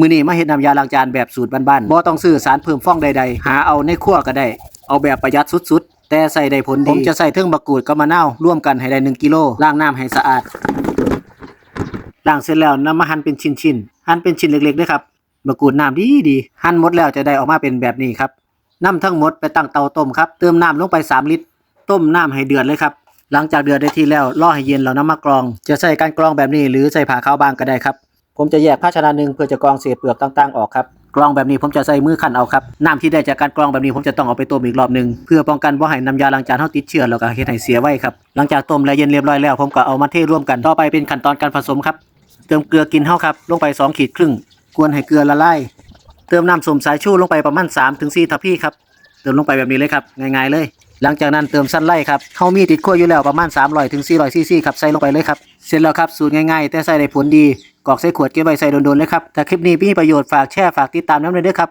มือนี้มาเฮ็ดน้ำยาล้างจานแบบสูตรบ้านๆบ่ต้องซื้อสารเพิ่มฟองใดๆ หาเอาในครัวก็ได้ เอาแบบประหยัดสุดๆ แต่ใส่ได้ผลดี ผมจะใส่เทิงบักกูดกับมะนาวร่วมกันให้ได้ 1กิโลล้างน้ำให้สะอาดล้างเสร็จแล้วนำมาหั่นเป็นชิ้นๆหั่นเป็นชิ้นเล็กๆด้วยครับมะกรูดน้ำดีดีหั่นหมดแล้วจะได้ออกมาเป็นแบบนี้ครับน้ำทั้งหมดไปตั้งเตาต้มครับเติมน้ำลงไป 3 ลิตร ต้มน้ำให้เดือดเลยครับหลังจากเดือดได้ที่แล้วรอให้เย็นแล้วนำมากรอง จะใส่การกรองแบบนี้หรือใส่ผ้าขาวบางก็ได้ครับ ผมจะแยกภาชนะหนึ่งเพื่อจะกรองเศษเปลือกต่างๆออกครับกรองแบบนี้ผมจะใส่มือขันเอาครับน้ำที่ได้จากการกรองแบบนี้ผมจะต้องเอาไปต้มอีกรอบหนึ่งเพื่อป้องกันว่าให้น้ำยาล้างจานเฮาติดเชื้อแล้วก็เฮ็ดให้เสียไว้ครับหลังจากต้มและเย็นเรียบร้อยแล้ว ผมก็เอามาเทร่วมกันต่อไปเป็นขั้นตอนการผสมครับ เติมเกลือกินเฮาครับลงไป2ขีดครึ่งกวนให้เกลือละลายเติมน้ำส้มสายชูลงไปประมาณ3ถึง4ทัพพี่ครับเติมลงไปแบบนี้เลยครับง่ายๆเลย หลังจากนั้นเติมสั้นไล่ครับเฮามีติดขั้วอยู่แล้วประมาณ300ถึง400ซีซีครับใส่ลงไปเลยครับเสร็จแล้วครับสูตรง่ายๆ แต่ใส่ได้ผลดี กอกใส่ขวดเก็บไว้ใส่โดนๆเลยครับถ้าคลิปนี้มีประโยชน์ฝากแชร์ฝากติดตามน้ำเลยด้วยครับ